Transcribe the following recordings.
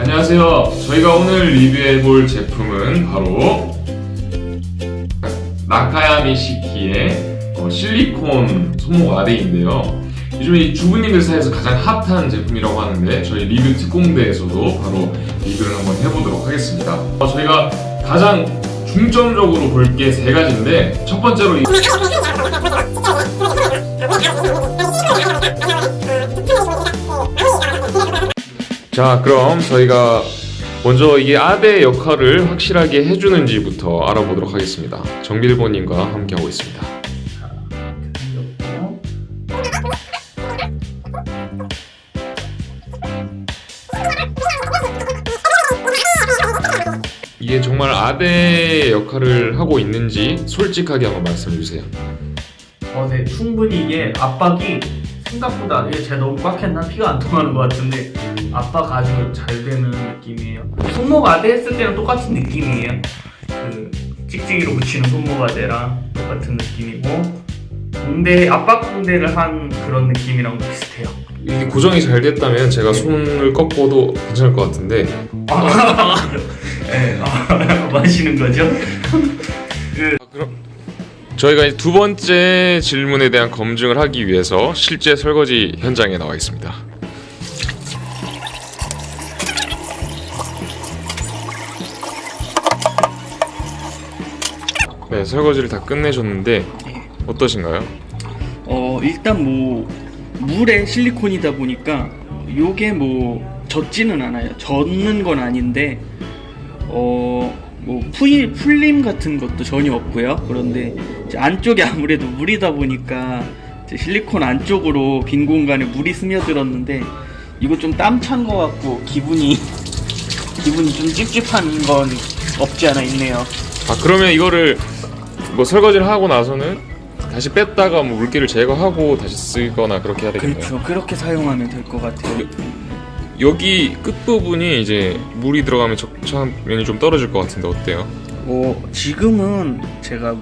안녕하세요. 저희가 오늘 리뷰해 볼 제품은 바로 나카야미 시키의 어, 실리콘 손목 아대인데요. 요즘 이 주부님들 사이에서 가장 핫한 제품이라고 하는데 저희 리뷰 특공대에서도 바로 리뷰를 한번 해보도록 하겠습니다. 어, 저희가 가장 중점적으로 볼 게 세 가지인데 첫 번째로 이 자, 그럼 저희가 먼저 이게 아대 역할을 확실하게 해주는지부터 알아보도록 하겠습니다. 정bil보님과 함께하고 있습니다. 이게 정말 아대 역할을 하고 있는지 솔직하게 한번 말씀해 주세요. 어, 네, 충분히 이게 압박이 생각보다 이게 제가 너무 꽉 했나 피가 안 통하는 것 같은데 압박 아주 잘 되는 느낌이에요. 손목 아대 했을 때랑 똑같은 느낌이에요. 그 찍찍이로 붙이는 손목 아대랑 똑같은 느낌이고 붕대 압박 붕대를 한 그런 느낌이랑 비슷해요. 이게 고정이 잘 됐다면 제가 손을 꺾어도 괜찮을 것 같은데 네, 아, 마시는 거죠? 아, 그럼 저희가 두 번째 질문에 대한 검증을 하기 위해서 실제 설거지 현장에 나와 있습니다. 네, 설거지를 다 끝내셨는데 어떠신가요? 어 일단 뭐 물에 실리콘이다 보니까 요게 뭐 젖지는 않아요. 젖는 건 아닌데 어 뭐 풀림 같은 것도 전혀 없고요. 그런데 안쪽에 아무래도 물이다 보니까 실리콘 안쪽으로 빈 공간에 물이 스며들었는데 이거 좀 땀 찬 것 같고 기분이 기분이 좀 찝찝한 건 없지 않아 있네요. 아 그러면 이거를 뭐 설거지를 하고 나서는 다시 뺐다가 뭐 물기를 제거하고 다시 쓰거나 그렇게 해야 되겠네요. 그렇죠. 그렇게 사용하면 될 것 같아요. 여기 끝 부분이 이제 물이 들어가면 적착면이 좀 떨어질 것 같은데 어때요? 뭐 지금은 제가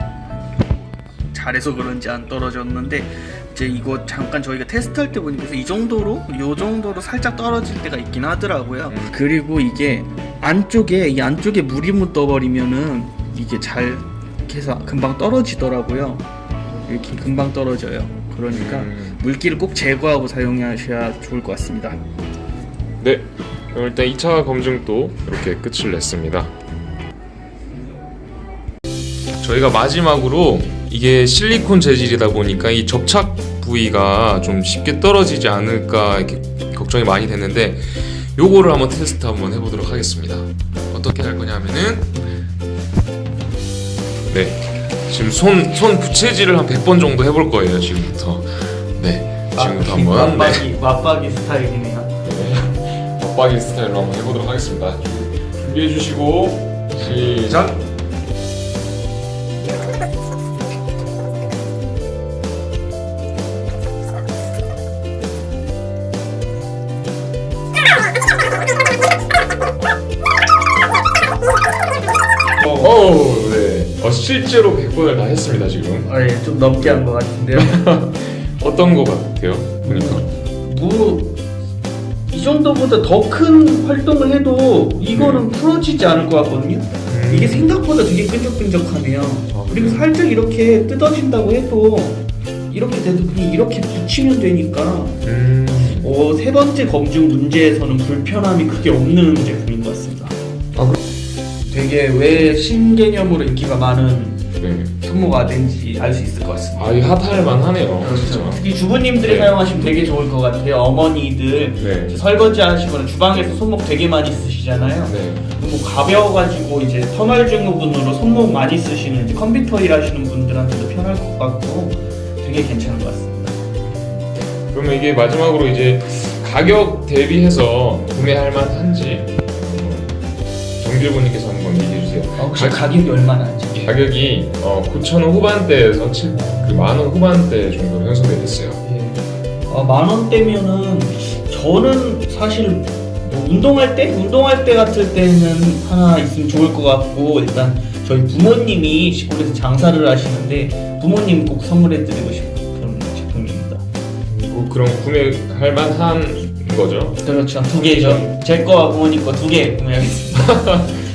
잘해서 그런지 안 떨어졌는데 이제 이거 잠깐 저희가 테스트할 때 보니까 이 정도로 요 정도로 살짝 떨어질 때가 있긴 하더라고요. 음. 그리고 이게 안쪽에 이 안쪽에 물이 묻어버리면은 이게 잘 해서 금방 떨어지더라고요. 이렇게 금방 떨어져요. 그러니까 음. 물기를 꼭 제거하고 사용하셔야 좋을 것 같습니다. 네. 그럼 일단 2차 검증도 이렇게 끝을 냈습니다. 저희가 마지막으로 이게 실리콘 재질이다 보니까 이 접착 부위가 좀 쉽게 떨어지지 않을까 이렇게 걱정이 많이 됐는데 요거를 한번 테스트 한번 해보도록 하겠습니다. 어떻게 할 거냐면은 네 지금 손 손 부채질을 한 100번 정도 해볼 거예요 지금부터 네 지금부터 한번 네. 맞박이 맞박이 스타일이네요. 네. 빡빡이 스타일로 한번 해보도록 하겠습니다. 준비해 주시고 시작. 오, 네. 어, 실제로 100번을 다 했습니다 지금. 아, 예, 좀 넘게 한 것 같은데요. 어떤 거 같아요? 보니까. 뭐, 이 정도보다 더 큰 활동을 해도 이거는 풀어지지 않을 것 같거든요. 이게 생각보다 되게 끈적끈적하네요. 아, 그리고 살짝 이렇게 뜯어진다고 해도 이렇게 돼도 그냥 이렇게 붙이면 되니까 음. 어, 세 번째 검증 문제에서는 불편함이 크게 없는 제품인 것 같습니다. 아, 그... 되게 왜 신개념으로 인기가 많은 네. 손모가 된지 알 수 있을 것 같습니다. 아, 이 핫할 만 하네요. 그렇죠. 진짜. 특히 주부님들이 네. 사용하시면 되게 좋을 것 같아요. 어머니들 네. 이제 설거지 하시거나 주방에서 손목 되게 많이 쓰시잖아요. 네. 너무 가벼워가지고 이제 터널 증후군으로 손목 많이 쓰시는 이제 컴퓨터 일하시는 분들한테도 편할 것 같고 되게 괜찮은 것 같습니다. 그러면 이게 마지막으로 이제 가격 대비해서 구매할 만한지 정길부님께서 한번 얘기해 주세요. 혹시 가- 가격이 얼마나 하죠? 가격이 어, 9,000원 후반대에서 7, 그 만원 후반대 정도로 형성되어 있어요. 예. 어, 만 원대면은 저는 사실 뭐 운동할 때 운동할 때 같을 때는 하나 있으면 좋을 것 같고 일단 저희 부모님이 시골에서 장사를 하시는데 부모님 꼭 선물해드리고 싶은 그런 제품입니다. 뭐 그런 구매할 만한 거죠. 그렇죠. 두 개죠. 제 거와 부모님 거 두 개 구매하겠습니다.